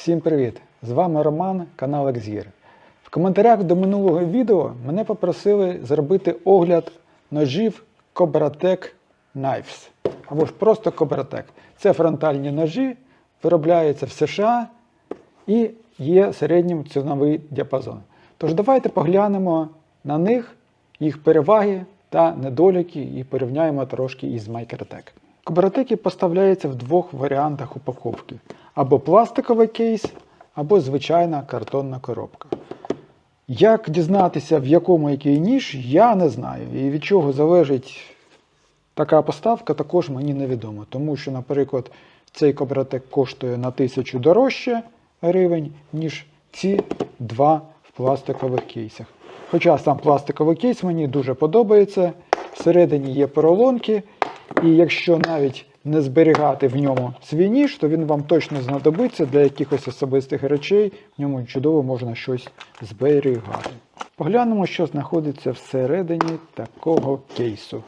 Всім привіт! З вами Роман, канал Exgear. В коментарях до минулого відео мене попросили зробити огляд ножів Cobratec Knives. Або ж просто Cobratec. Це фронтальні ножі, виробляються в США і є середнім ціновий діапазон. Тож давайте поглянемо на них, їх переваги та недоліки і порівняємо трошки із Microtech. Кобратеки поставляються в двох варіантах упаковки: або пластиковий кейс, або звичайна картонна коробка. Як дізнатися, в якому який ніж, я не знаю. І від чого залежить така поставка, також мені невідомо. Тому що, наприклад, цей кобратек коштує на тисячу дорожче гривень, ніж ці два в пластикових кейсах. Хоча сам пластиковий кейс мені дуже подобається. Всередині є поролонки, і якщо навіть не зберігати в ньому свій ніж, то він вам точно знадобиться для якихось особистих речей. В ньому чудово можна щось зберігати. Поглянемо, що знаходиться всередині такого кейсу.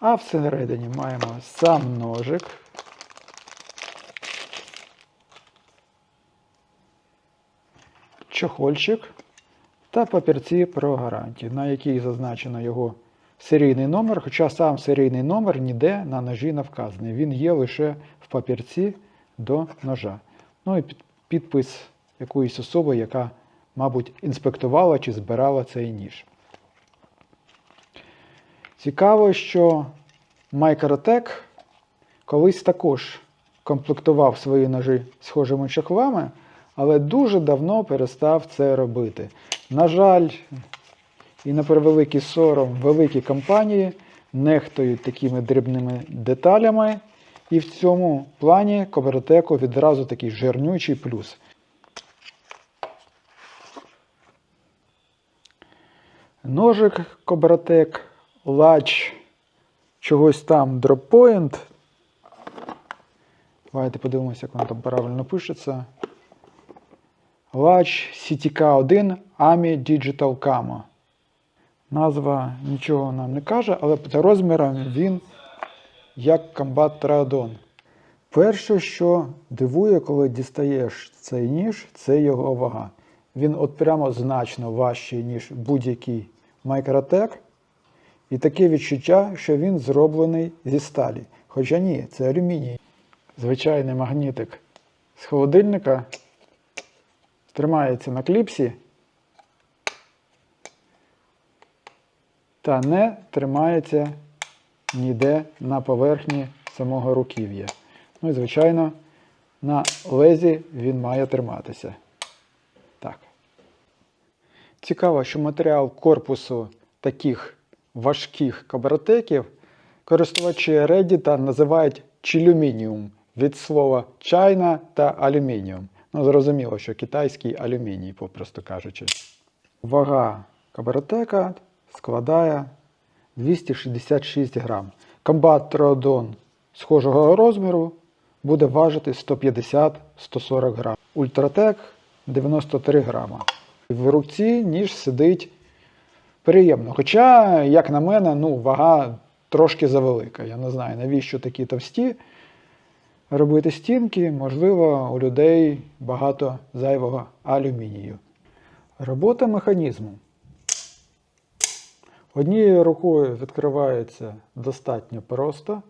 А всередині маємо сам ножик. Чохольчик та папірці про гарантію, на якій зазначено його серійний номер, хоча сам серійний номер ніде на ножі не вказаний. Він є лише в папірці до ножа. Ну і підпис якоїсь особи, яка, мабуть, інспектувала чи збирала цей ніж. Цікаво, що Microtech колись також комплектував свої ножі схожими чохлами, але дуже давно перестав це робити. На жаль, і на превеликий сором великі компанії нехтують такими дрібними деталями. І в цьому плані Кобратеку відразу такий жирнючий плюс. Ножик Кобратек, лач чогось там дроппоінт. Давайте подивимося, як воно там правильно пишеться. Лач CTK1 AMI Digital Camo. Назва нічого нам не каже, але за розміром він як Combat Tradon. Перше, що дивує, коли дістаєш цей ніж, це його вага. Він от прямо значно важчий, ніж будь-який Microtech. І таке відчуття, що він зроблений зі сталі. Хоча ні, це алюміній. Звичайний магнітик з холодильника тримається на кліпсі та не тримається ніде на поверхні самого руків'я. Ну і, звичайно, на лезі він має триматися. Так. Цікаво, що матеріал корпусу таких важких кабратеків користувачі Reddit називають чилюмініум від слова чайна та алюмініум. Ну, зрозуміло, що китайський алюміній, попросту кажучи. Вага кабаратека складає 266 грам. Комбат Троодон схожого розміру буде важити 150-140 грам. Ультратек 93 грама. В руці ніж сидить приємно. Хоча, як на мене, ну, вага трошки завелика. Я не знаю, навіщо такі товсті робити стінки, можливо, у людей багато зайвого алюмінію. Робота механізму. Однією рукою відкривається достатньо просто.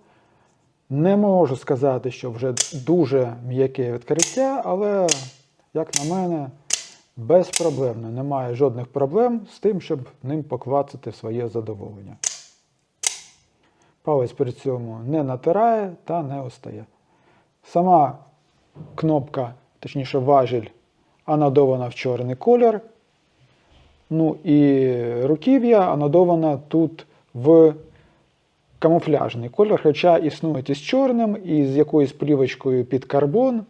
Не можу сказати, що вже дуже м'яке відкриття, але, як на мене, безпроблемно. Немає жодних проблем з тим, щоб ним поквацати своє задоволення. Палець при цьому не натирає та не остає. Сама кнопка, точніше важіль, анодована в чорний колір. Ну і руків'я анодована тут в камуфляжний колір, хоча існують із чорним, і з якоюсь плівочкою під карбон.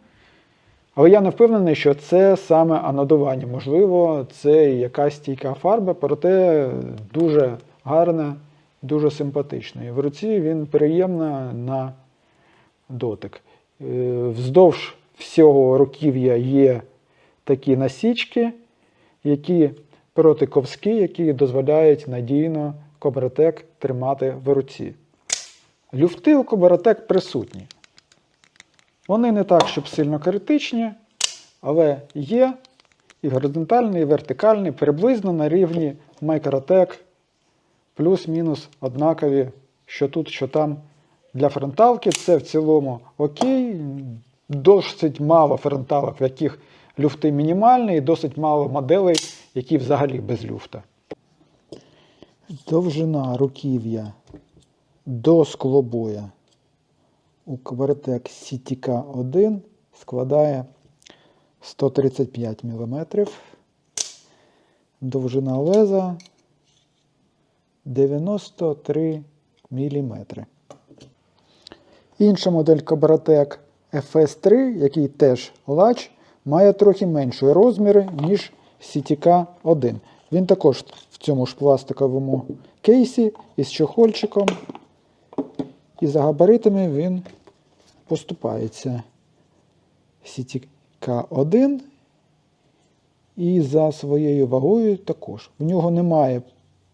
Але я не впевнений, що це саме анодування. Можливо, це якась стійка фарба, проте дуже гарна, дуже симпатична. І в руці він приємна на дотик. Е, Вздовж всього руків'я є такі насічки, які протиковські, які дозволяють надійно кобратек тримати в руці. Люфти у кобратек присутні. Вони не так, щоб сильно критичні, але є і горизонтальний, і вертикальний, приблизно на рівні Microtech, плюс-мінус однакові, що тут, що там. Для фронталки це в цілому окей. Досить мало фронталок, в яких люфти мінімальні, і досить мало моделей, які взагалі без люфта. Довжина руків'я до склобоя у Квартек CTK 1 складає 135 мм. Довжина леза 93 мм. Інша модель Cobratec FS3, який теж лач, має трохи менші розміри, ніж CTK 1. Він також в цьому ж пластиковому кейсі із чохольчиком. І за габаритами він поступається CTK 1 і за своєю вагою також. В нього немає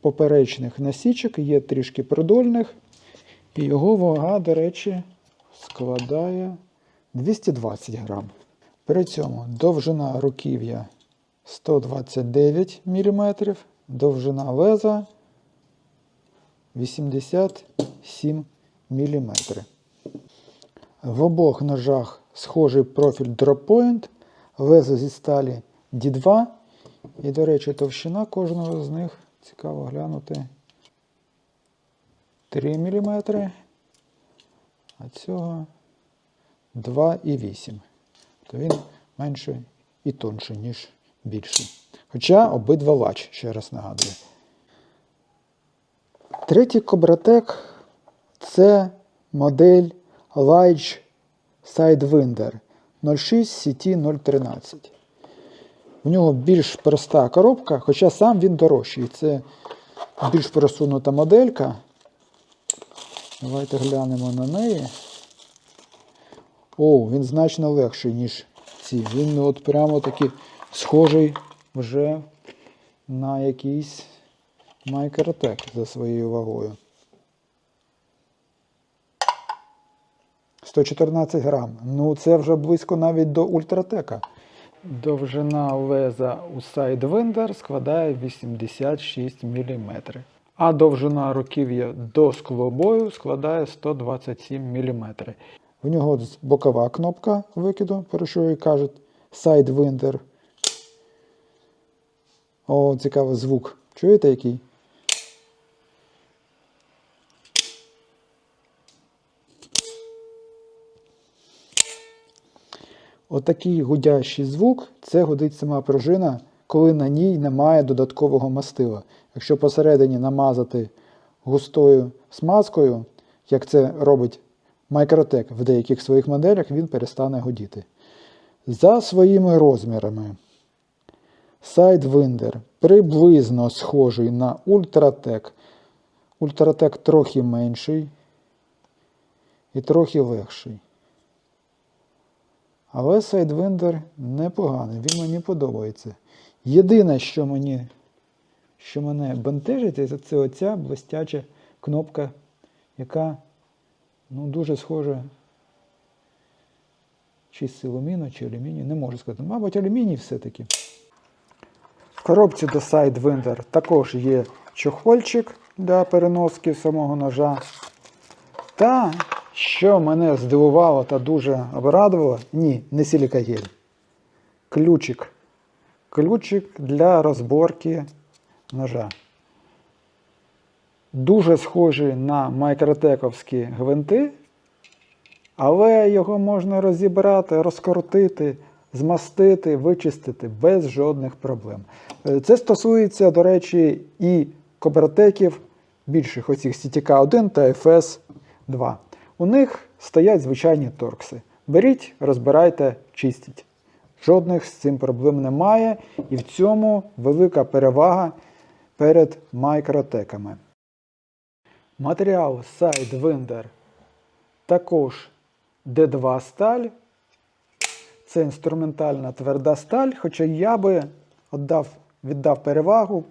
поперечних насічок, є трішки продольних. І його вага, до речі, складає 220 грам. При цьому довжина руків'я 129 мм, довжина леза 87 мм. В обох ножах схожий профіль дроппоінт, лезо зі сталі D2. І, до речі, товщина кожного з них цікаво глянути 3 мм, а цього 2,8. То він менше і тонше, ніж більший. Хоча обидва лач, ще раз нагадую. Третій Cobratec це модель Lige Sidewinder 06 CT 013. В нього більш проста коробка, хоча сам він дорожчий. Це більш просунута моделька. Давайте глянемо на неї. О, він значно легший, ніж ці. Він от прямо такий схожий вже на якийсь Microtech за своєю вагою. 114 грам. Ну, це вже близько навіть до ультратека. Довжина леза у Sidewinder складає 86 мм. А довжина руків'я до склобою складає 127 мм. В нього бокова кнопка викиду, про що і кажуть Sidewinder. О, цікавий звук. Чуєте який? Отакий гудящий звук це гудить сама пружина, коли на ній немає додаткового мастила. Якщо посередині намазати густою смазкою, як це робить Microtech в деяких своїх моделях, він перестане гудіти. За своїми розмірами. Sidewinder приблизно схожий на Ultratech. Ultratech трохи менший і трохи легший. Але Sidewinder непоганий, він мені подобається. Єдине, що мені, що мене бентежить, це оця блестяча кнопка, яка ну, дуже схожа чи з алюміну, чи алюмінію, не можу сказати. Мабуть, алюміній все-таки. В коробці до Sidewinder також є чохольчик для переноски самого ножа. Та, що мене здивувало та дуже обрадувало, ні, не силікагель. Ключик. Ключик для розборки ножа. Дуже схожий на майкротековські гвинти, але його можна розібрати, розкрутити, змастити, вичистити без жодних проблем. Е, Це стосується, до речі, і кобратеків більших оцих CTK 1 та FS 2. У них стоять звичайні торкси. Беріть, розбирайте, чистіть. Жодних з цим проблем немає, і в цьому велика перевага перед майкротеками. Матеріал Sidewinder також D2 сталь. Це інструментальна тверда сталь, хоча я би віддав, віддав перевагу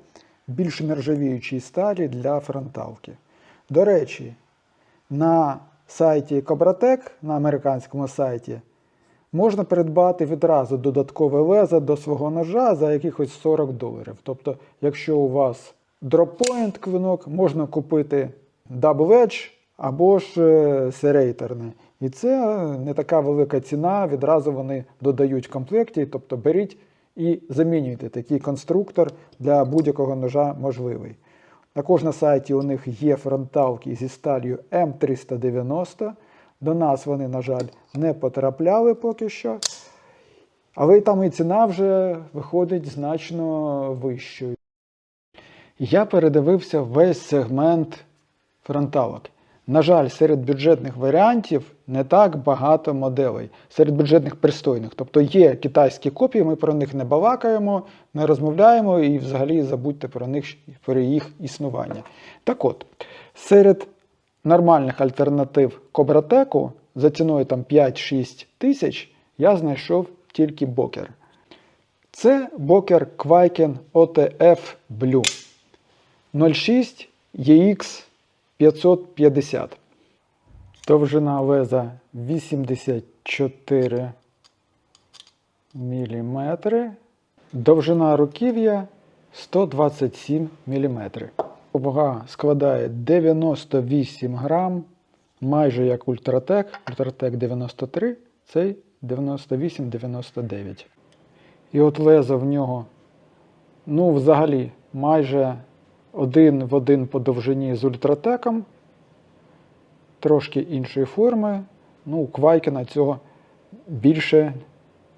більш нержавіючій сталі для фронталки. До речі, на сайті Cobratec, на американському сайті, можна придбати відразу додаткове лезо до свого ножа за якихось 40 доларів. Тобто, якщо у вас дроппоінт квинок, можна купити Double Edge або ж е, серейтерний. І це не така велика ціна, відразу вони додають в комплекті, тобто беріть і замінюйте такий конструктор для будь-якого ножа можливий. Також на сайті у них є фронталки зі сталью М390. До нас вони, на жаль, не потрапляли поки що. Але там і ціна вже виходить значно вищою. Я передивився весь сегмент фронталок. На жаль, серед бюджетних варіантів не так багато моделей, серед бюджетних пристойних. Тобто є китайські копії, ми про них не балакаємо, не розмовляємо і взагалі забудьте про них про їх існування. Так от, серед нормальних альтернатив Кобратеку за ціною там 5-6 тисяч я знайшов тільки бокер. Це бокер Kwaiken OTF Blue 06 EX 550. Довжина леза 84 мм. Довжина руків'я 127 мм. Вага складає 98 грам, майже як Ультратек. Ультратек 93, цей 98-99. І от лезо в нього, ну, взагалі, майже один в один по довжині з ультратеком, трошки іншої форми. Ну, у Квайкена цього більше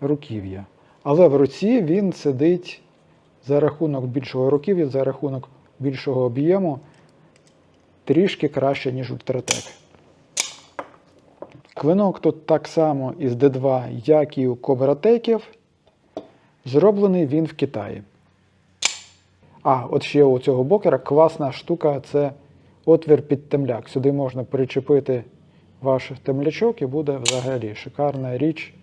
руків'я. Але в руці він сидить за рахунок більшого руків'я, за рахунок більшого об'єму, трішки краще, ніж ультратек. Клинок тут так само із D2, як і у Кобратеків. Зроблений він в Китаї. А, от ще у цього бокера класна штука це отвір під темляк. Сюди можна причепити ваш темлячок і буде взагалі шикарна річ.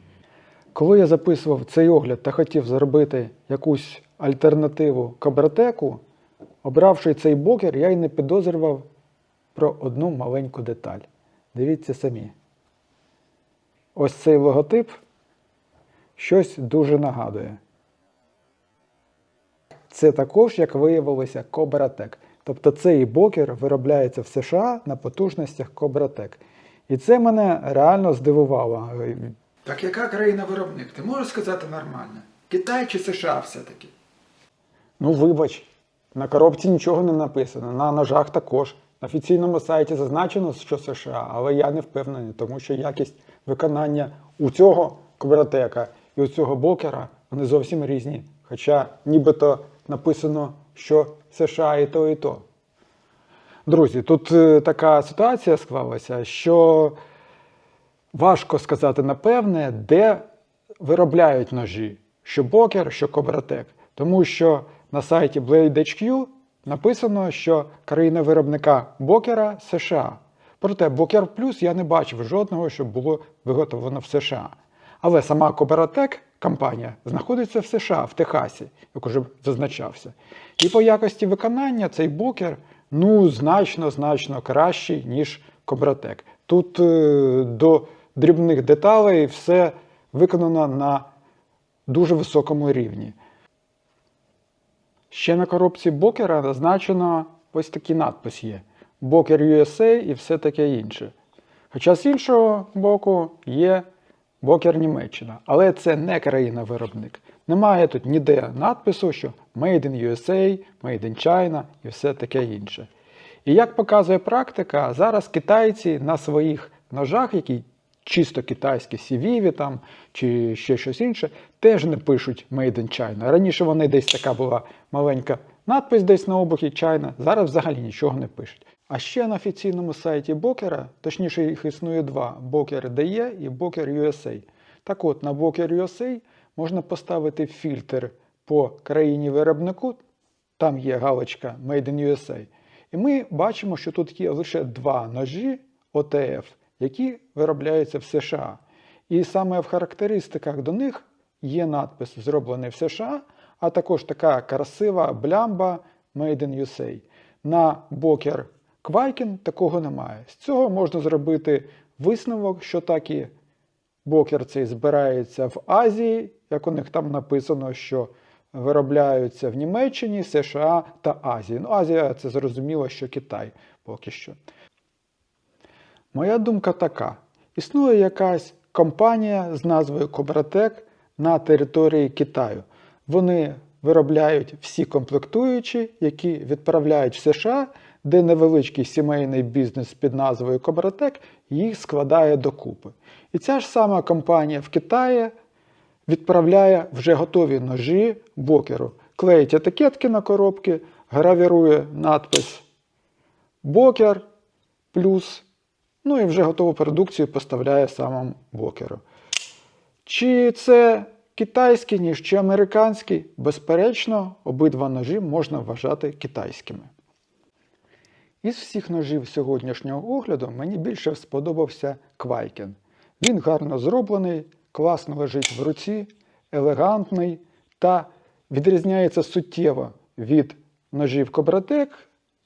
Коли я записував цей огляд та хотів зробити якусь альтернативу Кабратеку, обравши цей бокер, я й не підозрював про одну маленьку деталь. Дивіться самі. Ось цей логотип щось дуже нагадує. Це також, як виявилося, Кобратек. Тобто цей бокер виробляється в США на потужностях Кобратек. І це мене реально здивувало. Так яка країна-виробник? Ти можеш сказати нормально? Китай чи США все-таки? Ну, вибач, на коробці нічого не написано, на ножах також. На офіційному сайті зазначено, що США, але я не впевнений, тому що якість виконання у цього Кобратека і у цього бокера вони зовсім різні. Хоча нібито написано, що США і то, і то. Друзі, тут е, така ситуація склалася, що важко сказати напевне, де виробляють ножі, що бокер, що кобратек. Тому що на сайті Blade HQ написано, що країна виробника бокера США. Проте Бокер Плюс я не бачив жодного, щоб було виготовлено в США. Але сама Кобратек компанія знаходиться в США, в Техасі, як уже зазначався. І по якості виконання цей бокер ну, значно-значно кращий, ніж Кобратек. Тут е, до дрібних деталей все виконано на дуже високому рівні. Ще на коробці бокера зазначено ось такий надпис є: Бокер USA і все таке інше. Хоча з іншого боку є Бокер Німеччина, але це не країна-виробник. Немає тут ніде надпису, що Made in USA, Made in China і все таке інше. І як показує практика, зараз китайці на своїх ножах, які чисто китайські сівіві там чи ще щось інше, теж не пишуть Made in China. Раніше вони десь така була маленька надпис десь на обухі China, зараз взагалі нічого не пишуть. А ще на офіційному сайті Бокера, точніше їх існує два: Бокер DE і Бокер USA. Так от, на Бокер USA можна поставити фільтр по країні виробнику, там є галочка Made in USA. І ми бачимо, що тут є лише два ножі OTF, які виробляються в США. І саме в характеристиках до них є надпис зроблений в США, а також така красива блямба Made in USA. На Бокер Квайкін такого немає. З цього можна зробити висновок, що так і Бокер цей збирається в Азії, як у них там написано, що виробляються в Німеччині, США та Азії. Ну, Азія це зрозуміло, що Китай поки що. Моя думка така: існує якась компанія з назвою Кобратек на території Китаю. Вони виробляють всі комплектуючі, які відправляють в США, де невеличкий сімейний бізнес під назвою Кобратек їх складає докупи. І ця ж сама компанія в Китаї відправляє вже готові ножі бокеру, клеїть етикетки на коробки, гравірує надпис Бокер плюс, ну і вже готову продукцію поставляє самому бокеру. Чи це китайський ніж, чи американський? Безперечно, обидва ножі можна вважати китайськими. Із всіх ножів сьогоднішнього огляду мені більше сподобався Квайкен. Він гарно зроблений, класно лежить в руці, елегантний та відрізняється суттєво від ножів Кобратек,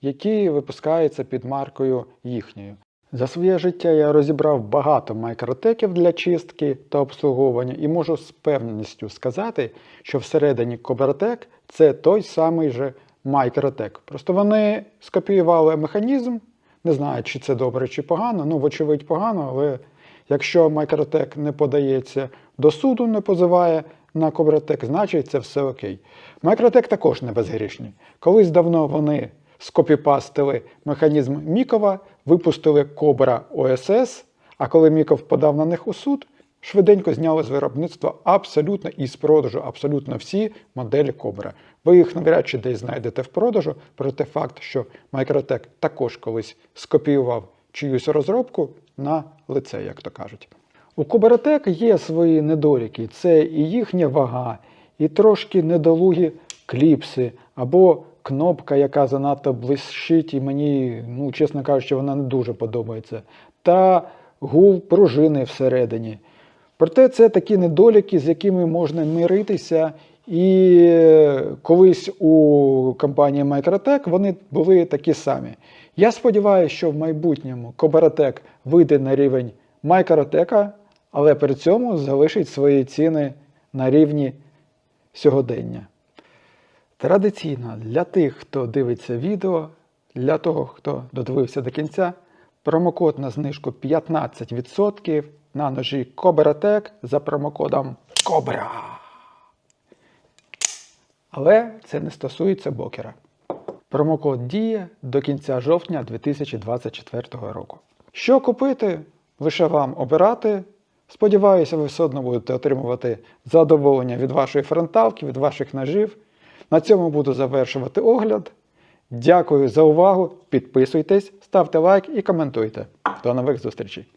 які випускаються під маркою їхньою. За своє життя я розібрав багато майкротеків для чистки та обслуговування і можу з певністю сказати, що всередині Кобратек це той самий же майкротек. Просто вони скопіювали механізм, не знаю, чи це добре чи погано, ну, вочевидь, погано, але якщо майкротек не подається до суду, не позиває на Кобратек, значить це все окей. Майкротек також не безгрішні. Колись давно вони скопіпастили механізм Мікова, випустили Кобра ОСС, а коли Міков подав на них у суд, швиденько зняли з виробництва абсолютно і з продажу абсолютно всі моделі Кобра. Ви їх навряд чи десь знайдете в продажу, проте факт, що Microtech також колись скопіював чиюсь розробку на лице, як то кажуть. У Кобратек є свої недоліки, це і їхня вага, і трошки недолугі кліпси, або кнопка, яка занадто блищить, і мені, ну, чесно кажучи, вона не дуже подобається. Та гул пружини всередині. Проте це такі недоліки, з якими можна миритися. І колись у компанії Microtech вони були такі самі. Я сподіваюся, що в майбутньому Кобаратек вийде на рівень Microtech, але при цьому залишить свої ціни на рівні сьогодення. Традиційно для тих, хто дивиться відео, для того, хто додивився до кінця, промокод на знижку 15% на ножі Кобратек за промокодом Кобра. Але це не стосується бокера. Промокод діє до кінця жовтня 2024 року. Що купити, лише вам обирати. Сподіваюся, ви все одно будете отримувати задоволення від вашої фронталки, від ваших ножів. На цьому буду завершувати огляд. Дякую за увагу. Підписуйтесь, ставте лайк і коментуйте. До нових зустрічей!